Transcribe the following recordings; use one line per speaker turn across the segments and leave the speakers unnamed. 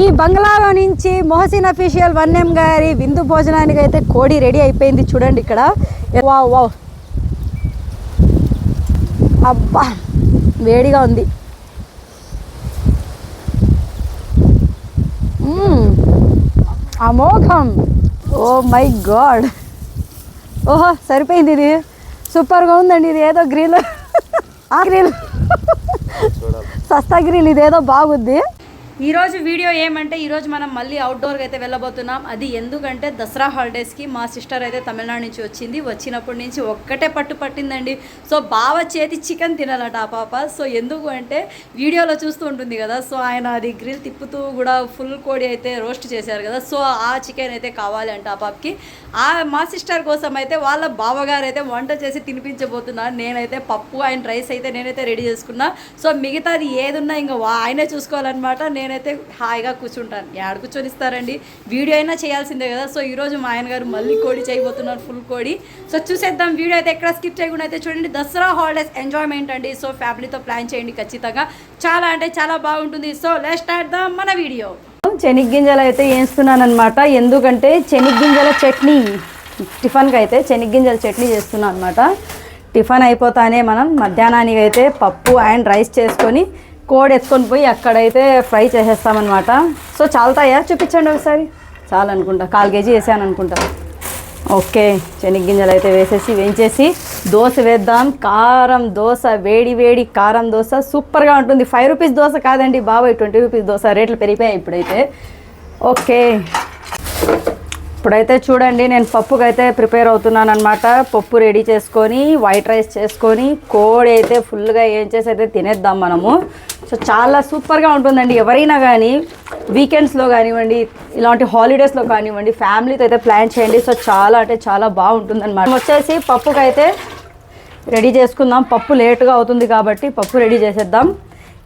ఈ బంగ్లాలో నుంచి మొహసిన్ అఫీషియల్ వన్యం గారి విందు భోజనానికి అయితే కోడి రెడీ అయిపోయింది చూడండి ఇక్కడ. Wow wow. అబ్బా వేడిగా ఉంది. అమోఘం. Oh my god. ఓహో సరిపోయింది ఇది. సూపర్గా ఉందండి ఇది ఏదో గ్రిల్. ఆ గ్రిల్. సస్తా గ్రిల్ ఇదేదో బాగుంది. ఈరోజు వీడియో ఏమంటే ఈరోజు మనం మళ్ళీ అవుట్డోర్కి అయితే వెళ్ళబోతున్నాం. అది ఎందుకంటే దసరా హాలిడేస్కి మా సిస్టర్ అయితే తమిళనాడు నుంచి వచ్చింది. వచ్చినప్పటి నుంచి ఒక్కటే పట్టు పట్టిందండి. సో బావ చేతి చికెన్ తినాలట ఆ పాప. సో ఎందుకు అంటే వీడియోలో చూస్తూ ఉంటుంది కదా. సో ఆయన అది గ్రిల్ తిప్పుతూ కూడా ఫుల్ కోడి అయితే రోస్ట్ చేశారు కదా. సో ఆ చికెన్ అయితే కావాలి అంట ఆ పాపకి. ఆ మా సిస్టర్ కోసం అయితే వాళ్ళ బావగారు అయితే వంట చేసి తినిపించబోతున్నారు. నేనైతే పప్పు అండ్ రైస్ అయితే నేనైతే రెడీ చేసుకున్నా. సో మిగతాది ఏదున్నా ఇంకా వా- ఆయనే చూసుకోవాలన్నమాట. నేను నేనైతే హాయిగా కూర్చుంటాను. యాడ కూర్చొని ఇస్తారండి వీడియో అయినా చేయాల్సిందే కదా. సో ఈరోజు మా ఆయన గారు మళ్ళీ కోడి చేయబోతున్నారు ఫుల్ కోడి. సో చూసేద్దాం. వీడియో అయితే ఎక్కడ స్కిప్ చేయకుండా అయితే చూడండి. దసరా హాలిడేస్ ఎంజాయ్మెంట్ అండి. సో ఫ్యామిలీతో ప్లాన్ చేయండి ఖచ్చితంగా. చాలా అంటే చాలా బాగుంటుంది. సో లెట్ స్టార్ట్ ద మన వీడియో. చెనిగ్గింజలు అయితే వేస్తున్నాను అనమాట ఎందుకంటే చెనిగ్గింజల చట్నీ టిఫిన్కి అయితే చెనిగ్గింజల చట్నీ చేస్తున్నాను అనమాట టిఫిన్ అయిపోతానే మనం. మధ్యాహ్నానికి అయితే పప్పు అండ్ రైస్ చేసుకొని కోడి ఎత్తుకొని పోయి అక్కడైతే ఫ్రై చేసేస్తామన్నమాట. సో చాలుతాయా? చూపించండి ఒకసారి. చాలు అనుకుంటా. కాల్ కేజీ వేసాను అనుకుంటా. ఓకే. శనగ్గింజలు అయితే వేసేసి వేయించేసి దోశ వేద్దాం. కారం దోశ వేడి వేడి కారం దోశ. సూపర్గా ఉంటుంది. ఫైవ్ రూపీస్ దోశ కాదండి బాబాయ్. Twenty rupees dosa. రేట్లు పెరిగిపోయాయి ఇప్పుడైతే. ఓకే. ఇప్పుడైతే చూడండి నేను పప్పుకి అయితే ప్రిపేర్ అవుతున్నాను అనమాట పప్పు రెడీ చేసుకొని వైట్ రైస్ చేసుకొని కోడి అయితే ఫుల్గా ఏం చేసి అయితే తినేద్దాం మనము. సో చాలా సూపర్గా ఉంటుందండి. ఎవరైనా కానీ వీకెండ్స్లో కానివ్వండి ఇలాంటి హాలిడేస్లో కానివ్వండి ఫ్యామిలీతో అయితే ప్లాన్ చేయండి. సో చాలా అంటే చాలా బాగుంటుంది అనమాట వచ్చేసి పప్పుకైతే రెడీ చేసుకుందాం. పప్పు లేటుగా అవుతుంది కాబట్టి పప్పు రెడీ చేసేద్దాం.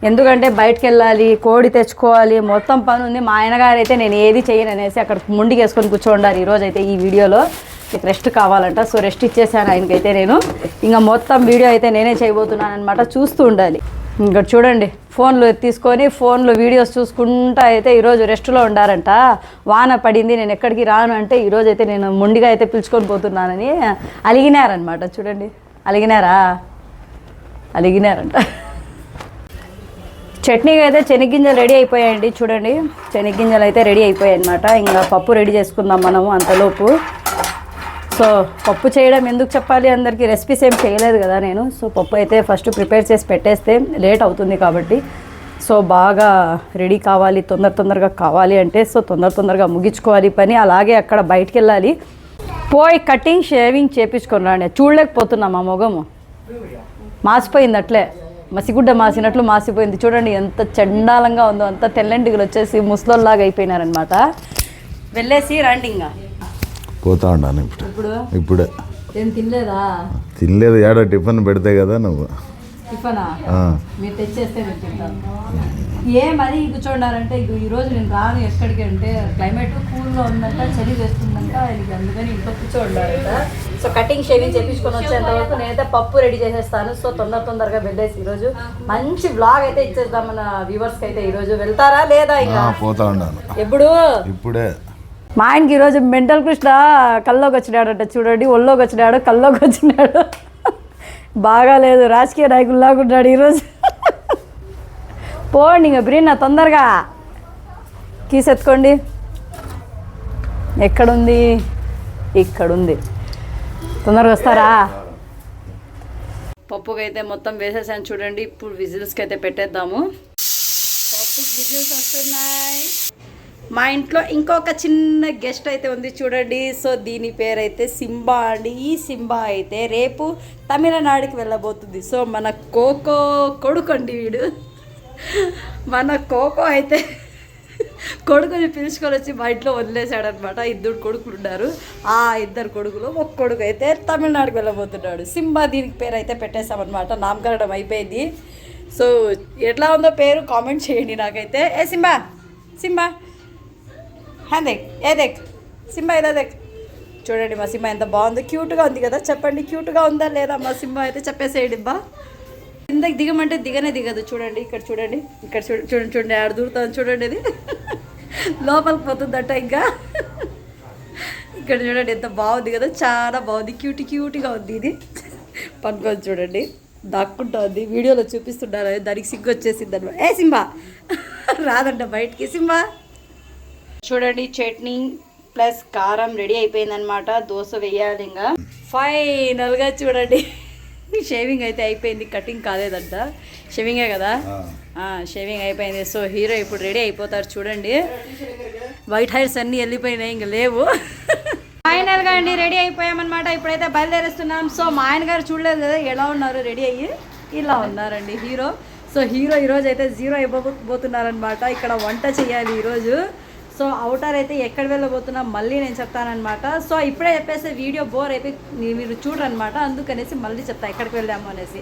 ఎందుకంటే బయటకు వెళ్ళాలి కోడి తెచ్చుకోవాలి మొత్తం పని ఉంది. మా ఆయనగారు అయితే నేను ఏది చేయను అనేసి అక్కడ ముండికేసుకొని వేసుకొని కూర్చోండారు ఈరోజు అయితే ఈ వీడియోలో. మీకు రెస్ట్ కావాలంట సో రెస్ట్ ఇచ్చేసాను ఆయనకైతే నేను. ఇంకా మొత్తం వీడియో అయితే నేనే చేయబోతున్నాను అనమాట చూస్తూ ఉండాలి. ఇంకా చూడండి ఫోన్లో తీసుకొని ఫోన్లో వీడియోస్ చూసుకుంటా అయితే ఈరోజు రెస్ట్లో ఉండారంట. వాన పడింది నేను ఎక్కడికి రాను అంటే ఈరోజు అయితే నేను ముండిగా అయితే పిలుచుకొని పోతున్నానని అలిగినారనమాట చూడండి. అలిగినారా? అలిగినారంట. చట్నీకి అయితే శనగ్గింజలు రెడీ అయిపోయాయండి. చూడండి శనగ్గింజలు అయితే రెడీ అయిపోయాయి అనమాట ఇంకా పప్పు రెడీ చేసుకుందాం మనము అంతలోపు. సో పప్పు చేయడం ఎందుకు చెప్పాలి? అందరికీ రెసిపీస్ ఏం చేయలేదు కదా నేను. సో పప్పు అయితే ఫస్ట్ ప్రిపేర్ చేసి పెట్టేస్తే లేట్ అవుతుంది కాబట్టి. సో బాగా రెడీ కావాలి తొందర తొందరగా కావాలి అంటే సో తొందర తొందరగా ముగించుకోవాలి పని. అలాగే అక్కడ బయటికి వెళ్ళాలి పోయి కటింగ్ షేవింగ్ చేపించుకొని రాండి. చూడలేకపోతున్నా మా మొగము. మాసిపోయింది అట్లే. మసిగుడ్డ మాసినట్లు మాసిపోయింది. చూడండి ఎంత చండాలంగా ఉందో అంత తెల్లంటిగులు వచ్చేసి ముసలోల్లాగా అయిపోయినారనమాట వెళ్ళేసి రండి ఇంకా.
పోతా ఉన్నాను ఇప్పుడు.
ఇప్పుడు? ఏం తినలేదా?
తినలేదు ఏడో టిఫిన్ పెడితే కదా నువ్వు.
టిఫనా? మీరు తెచ్చేస్తే నేను తింటాను. ఏం అది కూర్చోండారంటే ఇక ఈరోజు నేను రాను ఎక్కడికి అంటే క్లైమేట్ కూల్గా ఉందంట చలి వేస్తుందంట ఇది అందుకని ఇంట్లో కూర్చోండారంట సో కటింగ్ షేవింగ్ చేపించుకొని వచ్చేంత వరకు నేనైతే పప్పు రెడీ చేసేస్తాను. సో తొందర తొందరగా వెళ్ళేసి ఈరోజు మంచి బ్లాగ్ అయితే ఇచ్చేద్దాం మన వ్యూవర్స్కి అయితే ఈరోజు వెళ్తారా లేదా ఇంకా?
పోతా ఉన్నాను
ఎప్పుడు?
ఇప్పుడే.
మా ఆయనకి ఈరోజు మెంటల్ కృష్ణ కల్లోకి వచ్చినాడట. చూడండి ఒళ్ళోకి వచ్చినాడు కల్లోకి వచ్చినాడు. బాగాలేదు. రాజకీయ నాయకుల్లాగా ఉన్నాడు ఈరోజు పోండి ఇంకా బ్రీనా తొందరగా. కీస్ ఎత్తుకోండి ఎక్కడుంది? ఇక్కడుంది. తొందరగా వస్తారా? పప్పుకి అయితే మొత్తం వేసేసాను చూడండి ఇప్పుడు విజిల్స్కి అయితే పెట్టేద్దాము. పప్పు విజిల్స్ వస్తున్నాయి. మా ఇంట్లో ఇంకొక చిన్న గెస్ట్ అయితే ఉంది చూడండి. సో దీని పేరు అయితే సింబా అండి. ఈ సింబా అయితే రేపు తమిళనాడుకి వెళ్ళబోతుంది. సో మన కోకో కొడుకు అండి వీడు. మన కోకో అయితే కొడుకుని పిలుచుకొని వచ్చి మా ఇంట్లో వదిలేశాడనమాట. ఇద్దరు కొడుకులు ఉన్నారు. ఆ ఇద్దరు కొడుకులు ఒక కొడుకు అయితే తమిళనాడుకు వెళ్ళబోతున్నాడు. సింబా దీనికి పేరు అయితే పెట్టేశామన్నమాట నామకరణం అయిపోయింది. సో ఎట్లా ఉందో పేరు కామెంట్ చేయండి నాకైతే. ఏ సింబా? సింబా? హ్యా దేక్? ఏ సింబా ఏదో దెక్? చూడండి మా సింహ ఎంత బాగుందో. క్యూట్గా ఉంది కదా? చెప్పండి క్యూట్గా ఉందా లేదా? మా సింహ అయితే చెప్పేసేయండి బా కిందకి దిగమంటే దిగనే దిగదు. చూడండి ఇక్కడ చూడండి ఇక్కడ చూడ చూడండి చూడండి ఆడ దూరుతుంది చూడండి అది. లోపలికి పోతుందట ఇంకా. ఇక్కడ చూడండి ఎంత బాగుంది కదా చాలా బాగుంది. క్యూటి క్యూటీగా ఉంది ఇది. పనుకొని చూడండి. దాక్కుంటా ఉంది వీడియోలో చూపిస్తున్నారు దానికి సిగ్గు వచ్చేసింది అనమాట ఏ సింబా! రాదంట బయటికి. సింబా! చూడండి చట్నీ ప్లస్ కారం రెడీ అయిపోయిందనమాట దోశ వేయాలి ఇంకా. ఫైనల్గా చూడండి. షేవింగ్ అయితే అయిపోయింది కటింగ్ కాలేదంట. షేవింగే కదా? షేవింగ్ అయిపోయింది. సో హీరో ఇప్పుడు రెడీ అయిపోతారు చూడండి. వైట్ హెయిర్స్ అన్నీ వెళ్ళిపోయినాయి ఇంక లేవు. ఫైనల్గా అండి రెడీ అయిపోయామన్నమాట. ఇప్పుడైతే బయలుదేరేస్తున్నాం. సో మా ఆయన గారు చూడలేదు కదా ఎలా ఉన్నారు? రెడీ అయ్యి? ఇలా ఉన్నారండి హీరో సో హీరో ఈరోజు అయితే జీరో అయిపోతున్నారనమాట ఇక్కడ వంట చేయాలి ఈరోజు. సో అవుటర్ అయితే ఎక్కడ వెళ్ళబోతున్నా మళ్ళీ నేను చెప్తానమాట సో ఇప్పుడే చెప్పేసి వీడియో బోర్ అయిపోయి మీ- మీరు చూడరనమాట అందుకనేసి మళ్ళీ చెప్తా ఎక్కడికి వెళ్ళాము అనేసి.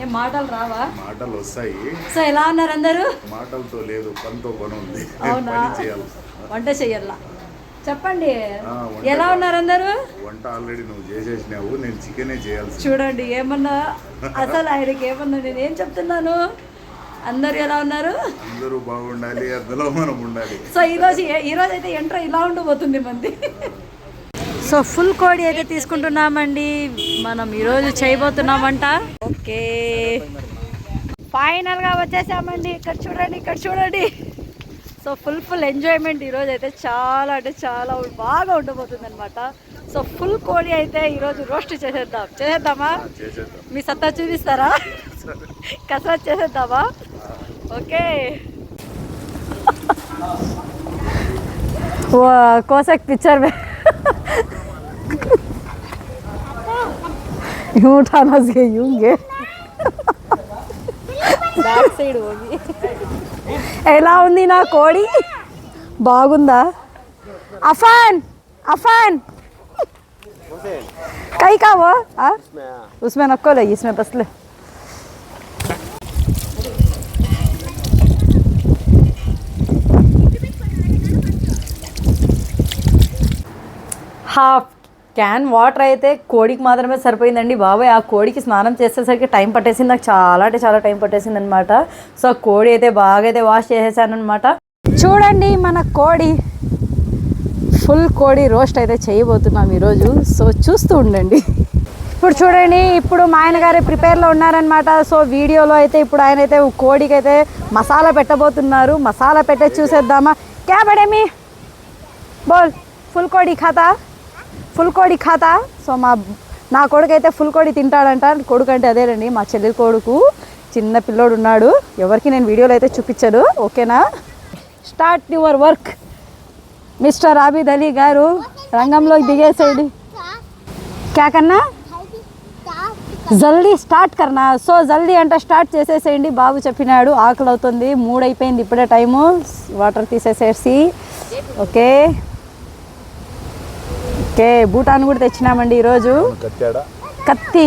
ఏం మాటలు రావా?
మాటలు వస్తాయి.
సో ఎలా ఉన్నారు అందరూ?
మాటలతో లేదు పనితో పని ఉంది.
అవునా?
చేయాలి.
వంట చెయ్యాలా చెప్పండి. ఎలా ఉన్నారు అందరూ?
వంట ఆల్రెడీ నువ్వు చేసేసినావు నేను చికెనే చేయాల్సి
చూడండి ఏమన్నా అసలు ఆయనకి ఏమన్నా నేను ఏం చెప్తున్నాను? అందరూ ఎలా ఉన్నారు?
అందరూ బాగుండాలి అందులో మనం ఉండాలి.
సో ఈరోజు ఈరోజు అయితే ఎంట్రా ఇలా ఉండబోతుంది మంది. సో ఫుల్ కోడి అయితే తీసుకుంటున్నామండి. మనం ఈరోజు చేయబోతున్నామంట. ఓకే. ఫైనల్గా వచ్చేసామండి. ఇక్కడ చూడండి ఇక్కడ చూడండి. సో ఫుల్ ఫుల్ ఎంజాయ్మెంట్ ఈరోజు అయితే చాలా అంటే చాలా బాగా ఉండబోతుంది అనమాట సో ఫుల్ కోడి అయితే ఈరోజు రోస్ట్ చేసేద్దాం. చేసేద్దామా?
చేసేద్దాం.
మీ సత్తా చూపిస్తారా? కసరత్ చేసేద్దామా? ఓకే वो कोसक पिक्चर में यूं उठाना से यूं गे బ్యాక్ సైడ్ ಹೋಗಿ ఎలా ఉంది నా కోడి బాగుందా అఫాన్ అఫాన్ कई का वो हाँ? उसमें नको హాఫ్ క్యాన్ వాటర్ అయితే కోడికి మాత్రమే సరిపోయిందండి. బాబాయ్ ఆ కోడికి స్నానం చేసేసరికి టైం పట్టేసింది. నాకు చాలా అంటే చాలా టైం పట్టేసింది అనమాట సో ఆ కోడి అయితే బాగా అయితే వాష్ చేసేసాను అనమాట చూడండి మన కోడి. ఫుల్ కోడి రోస్ట్ అయితే చేయబోతున్నాం ఈరోజు. సో చూస్తూ ఉండండి. ఇప్పుడు చూడండి ఇప్పుడు మా ఆయన గారు ప్రిపేర్లో ఉన్నారనమాట సో వీడియోలో అయితే ఇప్పుడు ఆయన అయితే కోడికి అయితే మసాలా పెట్టబోతున్నారు. మసాలా పెట్టే చూసేద్దామా? క్యా బడేమి బోల్ ఫుల్ కోడి ఖాతా? ఫుల్ కోడి ఖాతా. సో మా నా కొడుకు అయితే ఫుల్ కోడి తింటాడంట. కొడుకు అంటే అదేనండి మా చెల్లి కొడుకు చిన్న పిల్లోడు ఉన్నాడు ఎవరికి నేను వీడియోలో అయితే చూపించాను ఓకేనా? Start your work. Mister Abid Ali గారు రంగంలోకి దిగేసేయండి. క్యా జల్దీ స్టార్ట్ కర్నా. సో జల్దీ అంటే స్టార్ట్ చేసేసేయండి. బాబు చెప్పినాడు ఆకలి అవుతుంది మూడైపోయింది అయిపోయింది ఇప్పుడే టైము. వాటర్ తీసేసేసి ఓకే? ఓకే బూటాన్ కూడా తెచ్చినామండి ఈరోజు. కత్తి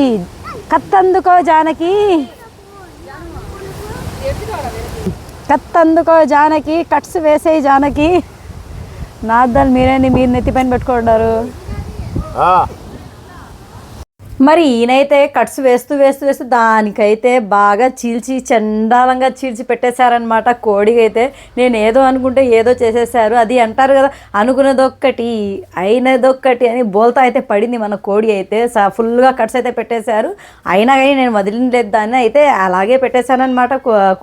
కత్తందుకో జానకి. కత్తందుకో జానకి కట్స్ వేసేయి జానకి. నాద్దాలు మీరేంది మీరు నెత్తి పైన పెట్టుకుంటారు మరి ఈయనైతే కట్స్ వేస్తూ వేస్తూ వేస్తూ దానికైతే బాగా చీల్చి చండాలంగా చీల్చి పెట్టేశారనమాట కోడికైతే నేను ఏదో అనుకుంటే ఏదో చేసేసారు అది అంటారు కదా అనుకున్నదొక్కటి అయినదొక్కటి అని బోల్తా అయితే పడింది మన కోడి అయితే. ఫుల్గా కట్స్ అయితే పెట్టేశారు. అయినా కానీ నేను వదిలినలేదు దాన్ని. అయితే అలాగే పెట్టేశానమాట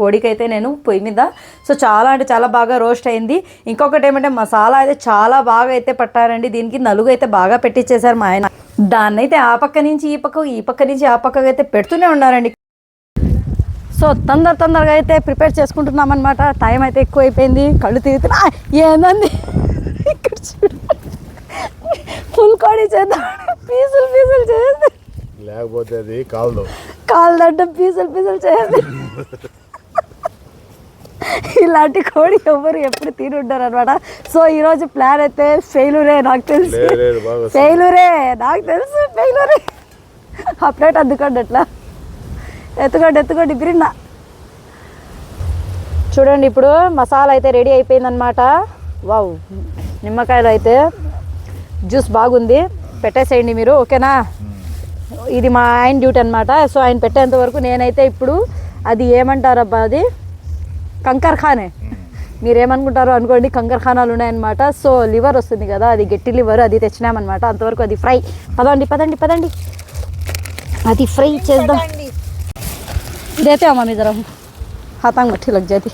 కోడికైతే నేను పొయ్యి మీద. సో చాలా అంటే చాలా బాగా రోస్ట్ అయింది. ఇంకొకటి ఏమంటే మసాలా అయితే చాలా బాగా అయితే పట్టారండి. దీనికి నలుగు అయితే బాగా పెట్టించేశారు మా ఆయన. దాన్ని అయితే ఆ పక్క నుంచి ఈ పక్క ఈ పక్క నుంచి ఆ పక్కకి అయితే పెడుతూనే ఉన్నారండి. సో తొందర తొందరగా అయితే ప్రిపేర్ చేసుకుంటున్నాం అనమాట టైం అయితే ఎక్కువ అయిపోయింది కళ్ళు తిరుగుతున్నా ఏందండి ఇక్కడ చూడు. ఫుల్ కోడి చేద్దాం పీసులు పీసులు చేసి
లేకపోతే అది కాల్దు.
కాలు దడ్డం పీసులు పీసులు చేసి ఇలాంటి కోడి ఎవరు ఎప్పుడు తినుంటారు అనమాట సో ఈరోజు ప్లాన్ అయితే ఫెయిలురే నాకు తెలుసు. ఫెయిలురే నాకు తెలుసు ఫెయిలురే. ఆ ప్లేట్ అందుకోండి అట్లా. ఎత్తుకోండి ఎత్తుకోండి బిరిన్న. చూడండి ఇప్పుడు మసాలా అయితే రెడీ అయిపోయిందనమాట. వావ్ నిమ్మకాయలు అయితే జ్యూస్ బాగుంది. పెట్టేసేయండి మీరు ఓకేనా? ఇది మా ఆయన డ్యూటీ అనమాట సో ఆయన పెట్టేంత వరకు నేనైతే ఇప్పుడు అది ఏమంటారబ్బా అది? కంకర్ ఖానే మీరు ఏమనుకుంటారో అనుకోండి కంకరఖానాలు ఉన్నాయన్నమాట సో లివర్ వస్తుంది కదా అది గట్టి లివర్ అది తెచ్చినామన్నమాట అంతవరకు అది ఫ్రై పదండి పదండి పదండి అది ఫ్రై చేద్దాం देते हो मम्मी जरा हाथांग मट्ठी लग जाती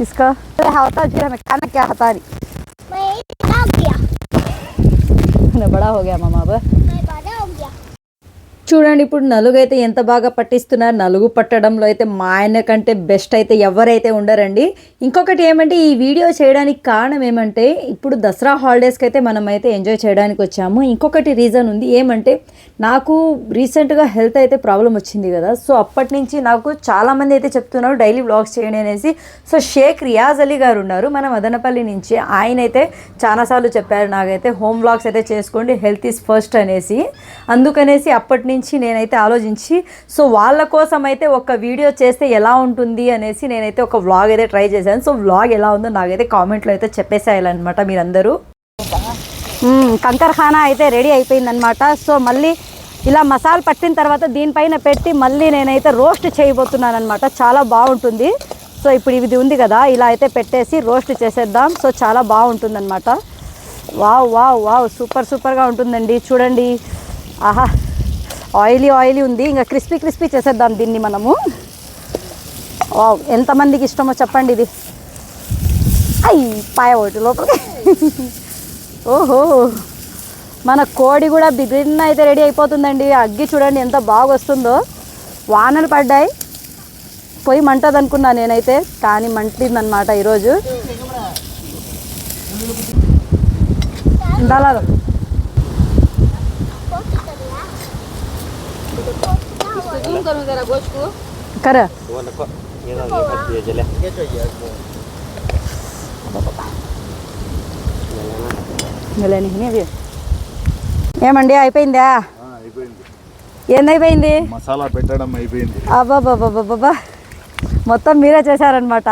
इसका अरे हाथा फिर हमें खाना क्या हाथा नहीं
मैं बड़ा हो गया
मैं बड़ा हो गया मामा अब
मैं बड़ा हो गया
చూడండి ఇప్పుడు నలుగు అయితే ఎంత బాగా పట్టిస్తున్నారు. నలుగు పట్టడంలో అయితే మా ఆయన కంటే బెస్ట్ అయితే ఎవరైతే ఉండరండి. ఇంకొకటి ఏమంటే ఈ వీడియో చేయడానికి కారణం ఏమంటే ఇప్పుడు దసరా హాలిడేస్కి అయితే మనం అయితే ఎంజాయ్ చేయడానికి వచ్చాము. ఇంకొకటి రీజన్ ఉంది ఏమంటే నాకు రీసెంట్గా హెల్త్ అయితే ప్రాబ్లం వచ్చింది కదా. సో అప్పటి నుంచి నాకు చాలామంది అయితే చెప్తున్నారు డైలీ వ్లాగ్స్ చేయండి అనేసి. సో షేక్ రియాజ్ అలీ గారు ఉన్నారు. మన మదనపల్లి నుంచి ఆయన అయితే చాలాసార్లు చెప్పారు నాకైతే హోమ్ వ్లాగ్స్ అయితే చేసుకోండి హెల్త్ ఈజ్ ఫస్ట్ అనేసి. అందుకనేసి అప్పటి నుంచి నేనైతే ఆలోచించి సో వాళ్ళ కోసం అయితే ఒక వీడియో చేస్తే ఎలా ఉంటుంది? అనేసి నేనైతే ఒక వ్లాగ్ అయితే ట్రై చేశాను. సో వ్లాగ్ ఎలా ఉందో నాకైతే కామెంట్లో అయితే చెప్పేసేయాలన్నమాట మీరందరూ. కంకర్ఖానా అయితే రెడీ అయిపోయిందనమాట సో మళ్ళీ ఇలా మసాలా పట్టిన తర్వాత దీనిపైన పెట్టి మళ్ళీ నేనైతే రోస్ట్ చేయబోతున్నాను అనమాట చాలా బాగుంటుంది. సో ఇప్పుడు ఇది ఉంది కదా ఇలా అయితే పెట్టేసి రోస్ట్ చేసేద్దాం. సో చాలా బాగుంటుందన్నమాట. వావ్ వావ్ వావ్ సూపర్ సూపర్గా ఉంటుందండి. చూడండి. ఆహా ఆయిలీ ఆయిలీ ఉంది. ఇంకా క్రిస్పీ క్రిస్పీ చేసేద్దాం దీన్ని మనము. ఎంతమందికి ఇష్టమో చెప్పండి ఇది. అయ్యి పాయ ఒకటి లోపలికి. ఓహో మన కోడి కూడా బిగిన్ అయితే రెడీ అయిపోతుందండి. అగ్గి చూడండి ఎంత బాగా వస్తుందో. వానలు పడ్డాయి. పొయ్యి మంటది అనుకున్నా నేనైతే. కానీ మంటిందనమాట ఈరోజు. మెలని ఇవి. ఏమండి అయిపోయిందా? ఏందైపోయింది
మసాలా పెట్టడం అయిపోయింది.
అబ్బాబాబాబాబా మొత్తం మీరే చేశారనమాట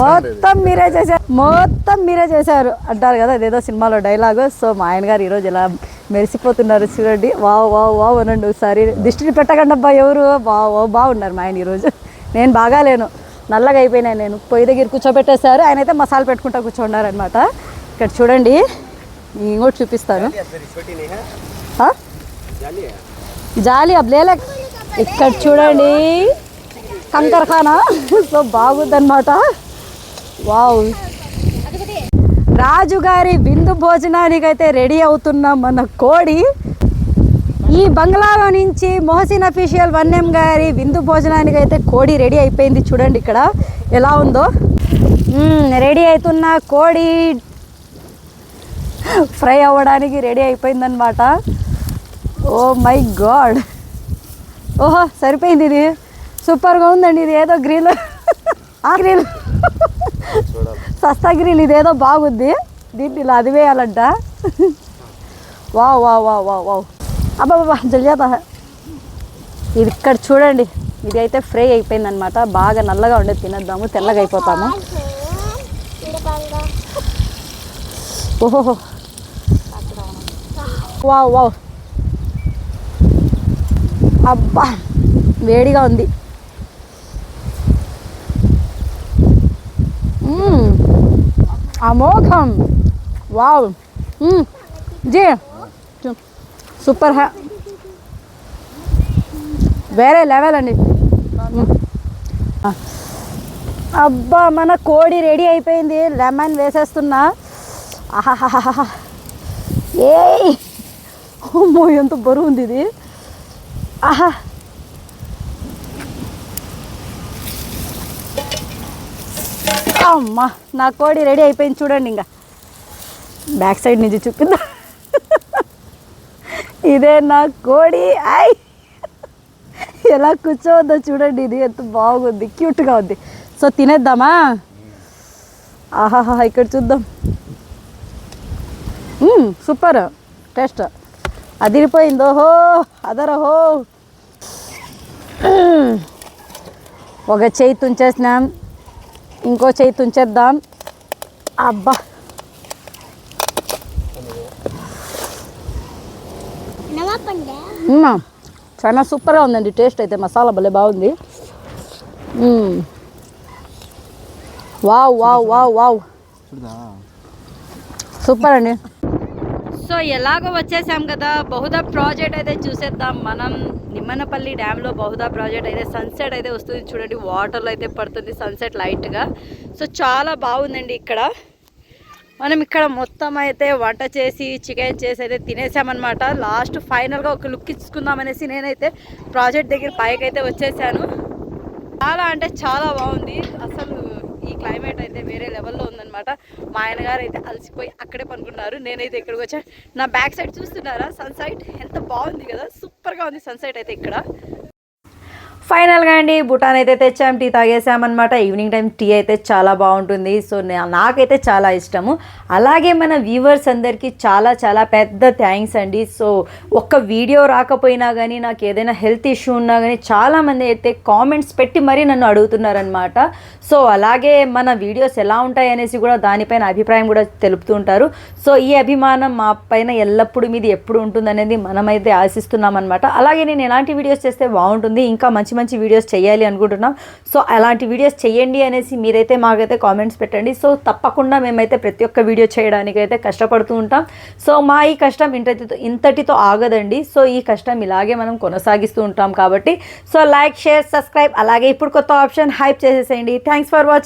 మొత్తం మీరే చేశారు. మొత్తం మీరే చేశారు. అంటారు కదా అదేదో సినిమాలో డైలాగు. సో మా ఆయన గారు ఈరోజు ఇలా మెరిసిపోతున్నారు చూడండి. వావ్ వావ్ వావ్ అనండి ఒకసారి. దిష్టిని పెట్టకండి అబ్బా ఎవరు? వావ్ వావ్ బాగున్నారు మా ఆయన ఈరోజు. నేను బాగాలేను. నల్లగా అయిపోయినాను నేను. పొయ్యి దగ్గర కూర్చోబెట్టేశారు. ఆయన అయితే మసాలా పెట్టుకుంటా కూర్చోన్నారనమాట ఇక్కడ చూడండి. ఇంకోటి చూపిస్తాను. జాలి జాలి అబ్లేలే ఇక్కడ చూడండి. కంకరఖానా. సో బాగుందన్నమాట. వావ్. రాజుగారి విందు భోజనానికి అయితే రెడీ అవుతున్న మన కోడి. ఈ బంగ్లాలో నుంచి మొహసిన్ అఫీషియల్ వన్ఎం గారి విందు భోజనానికి అయితే కోడి రెడీ అయిపోయింది చూడండి ఇక్కడ. ఎలా ఉందో? రెడీ అవుతున్న కోడి ఫ్రై అవ్వడానికి రెడీ అయిపోయిందనమాట ఓ మై గాడ్. ఓహో సరిపోయింది ఇది. సూపర్గా ఉందండి ఇది. ఏదో గ్రిల్ ఆ గ్రిల్ సస్తా ఇదేదో బాగుంది. దీన్ని ఇలా అది వేయాలంట wow wow wow wow. Wow అబ్బాబా జల్జాతా ఇది ఇక్కడ చూడండి. ఇది అయితే ఫ్రై అయిపోయిందనమాట బాగా నల్లగా ఉండేది తినేద్దాము తెల్లగా అయిపోతాము. ఓహో వావ్ వావ్. అబ్బా వేడిగా ఉంది. అమోఘం వావ్. జే జీ. సూపర్ హ్యా వేరే లెవెల్ అండి. అబ్బా మన కోడి రెడీ అయిపోయింది. లెమన్ వేసేస్తున్నా. ఆహాహాహా ఏయ్. ఎంత బరువు ఉంది ఇది. ఆహా. అమ్మా నా కోడి రెడీ అయిపోయింది చూడండి ఇంకా. బ్యాక్ సైడ్ నుంచి చూపిందా ఇదే నా కోడి. ఐ! ఎలా కూర్చోవద్దో చూడండి ఇది ఎంత బాగుంది క్యూట్గా ఉంది. సో తినేద్దామా? ఆహాహా ఇక్కడ చూద్దాం. సూపర్. టేస్ట్. అదిరిపోయింది. ఓహో అదరహో ఒక చేయి తుంచేసినాం. ఇంకో చేయి తుంచేద్దాం. అబ్బా. చాలా సూపర్గా ఉందండి టేస్ట్ అయితే మసాలా భలే బాగుంది. Wow wow wow wow. Super అండి. సో ఎలాగో వచ్చేసాం కదా బహుదా ప్రాజెక్ట్ అయితే చూసేద్దాం. మనం నిమ్మనపల్లి డ్యామ్లో బహుదా ప్రాజెక్ట్ అయితే సన్సెట్ అయితే వస్తుంది చూడండి. వాటర్లో అయితే పడుతుంది సన్సెట్ లైట్గా. సో చాలా బాగుందండి ఇక్కడ. మనం ఇక్కడ మొత్తం అయితే వంట చేసి చికెన్ చేసి అయితే తినేసామన్నమాట. లాస్ట్ ఫైనల్గా ఒక లుక్ ఇచ్చుకుందాం అనేసి నేనైతే ప్రాజెక్ట్ దగ్గర పైకి అయితే వచ్చేసాను. చాలా అంటే చాలా బాగుంది. అసలు క్లైమేట్ అయితే వేరే లెవెల్లో ఉందన్నమాట. మా ఆయన గారు అయితే అలసిపోయి అక్కడే పనుకున్నారు నేనైతే ఇక్కడికి వచ్చా. నా బ్యాక్ సైడ్ చూస్తున్నారా? సన్సైట్ ఎంత బాగుంది కదా. సూపర్గా ఉంది సన్సైట్ అయితే ఇక్కడ. ఫైనల్గా అండి భూటాన్ అయితే తెచ్చాం టీ తాగేసామన్నమాట. ఈవినింగ్ టైం టీ అయితే చాలా బాగుంటుంది. సో నాకైతే చాలా ఇష్టము. అలాగే మన వ్యూవర్స్ అందరికీ చాలా చాలా పెద్ద థ్యాంక్స్ అండి. సో ఒక్క వీడియో రాకపోయినా కానీ నాకు ఏదైనా హెల్త్ ఇష్యూ ఉన్నా కానీ చాలామంది అయితే కామెంట్స్ పెట్టి మరీ నన్ను అడుగుతున్నారనమాట సో అలాగే మన వీడియోస్ ఎలా ఉంటాయి అనేసి కూడా దానిపైన అభిప్రాయం కూడా తెలుపుతూ ఉంటారు. సో ఈ అభిమానం మా పైన ఎల్లప్పుడూ మీది ఎప్పుడు ఉంటుందనేది మనమైతే ఆశిస్తున్నామన్నమాట. అలాగే నేను ఎలాంటి వీడియోస్ చేస్తే బాగుంటుంది ఇంకా మంచి మంచి వీడియోస్ చేయాలి అనుకుంటున్నాం. సో అలాంటి వీడియోస్ చేయండి అనేసి మీరైతే మాకైతే కామెంట్స్ పెట్టండి. సో తప్పకుండా మేమైతే ప్రతి ఒక్క వీడియో చేయడానికి అయితే కష్టపడుతూ ఉంటాం. సో మా ఈ కష్టం ఇంతటితో ఇంతటితో ఆగదండి. సో ఈ కష్టం ఇలాగే మనం కొనసాగిస్తూ ఉంటాం కాబట్టి. సో లైక్ షేర్ సబ్స్క్రైబ్ అలాగే ఇప్పుడు కొత్త ఆప్షన్ హైప్ చేసేసేయండి. Thanks for watching